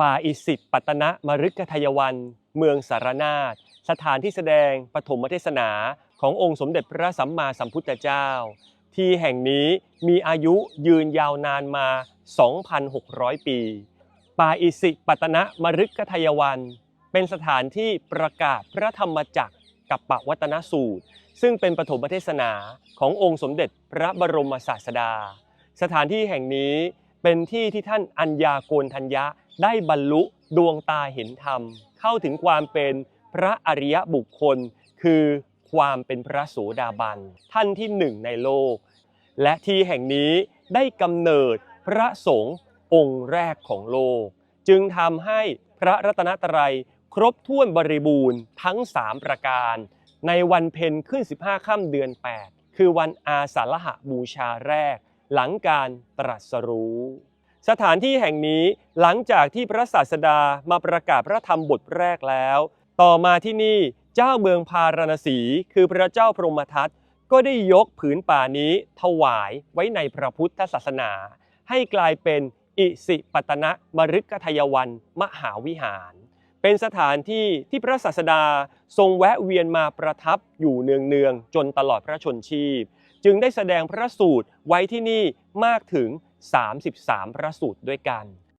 ป่าอิสิปตนะมฤคทายวัน เมืองสารนาถสถานที่แสดงปฐมเทศนาขององค์สมเด็จพระสัมมาสัมพุทธเจ้า ที่แห่งนี้มีอายุยืนยาวนานมา 2,600 ปี ป่าอิสิปตนะมฤคทายวัน เป็นสถานที่ประกาศพระธรรมจักรกับปวัตนสูตร ซึ่งเป็นปฐมเทศนาขององค์สมเด็จพระบรมศาสดา สถานที่แห่งนี้เป็นที่ที่ท่านอัญญาโกณทัญญะ ได้บรรลุดวงตาเห็นธรรม เข้าถึงความเป็นพระอริยบุคคล คือความเป็นพระโสดาบัน ท่านที่หนึ่งในโลก และที่แห่งนี้ได้กำเนิดพระสงฆ์องค์แรกของโลก จึงทำให้พระรัตนตรัยครบถ้วนบริบูรณ์ทั้ง 3 ประการ ในวันเพ็ญขึ้น 15ค่ำเดือน 8 คือวันอาสาฬหบูชาแรก หลังการตรัสรู้ สถานที่แห่งนี้หลังจากที่พระศาสดามาประกาศพระธรรมบทแรกแล้ว ต่อมาที่นี่เจ้าเมืองพาราณสี คือพระเจ้าพรหมทัตก็ได้ยกผืนป่านี้ถวายไว้ในพระพุทธศาสนา ให้กลายเป็นอิสิปตนะมฤคทายวันมหาวิหาร เป็นสถานที่ที่พระศาสดาทรงแวะเวียนมาประทับอยู่เนืองๆจนตลอดพระชนชีพ จึงได้แสดงพระสูตรไว้ที่นี่มากถึง 33 พระสูตรด้วยกัน